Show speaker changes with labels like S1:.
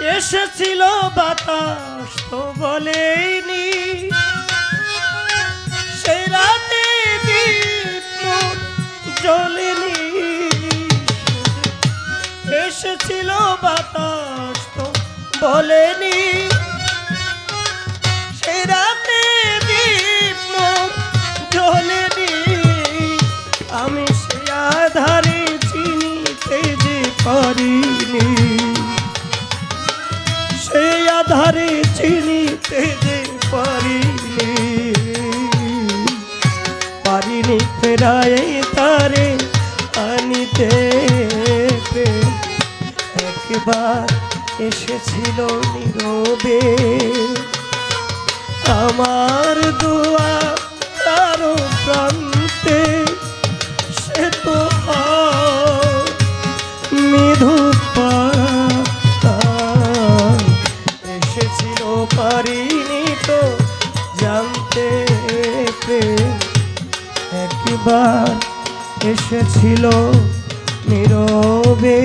S1: এসেছিল বাতাস তো বলেনি। সেই রাতে জ্বলেনি। এসেছিল বাতাস তো বলেনি। সেই রাতে আমি সে আধারে চিনিতে যে পারিনি আধারে চিনিতে যে পারিনি পারিনি ফেরায় তারে আনিতে একবার এসেছিল নীরবে আমার দোয়া এসেছিল পারিনি তো জানতে একবার এসেছিল নীরবে।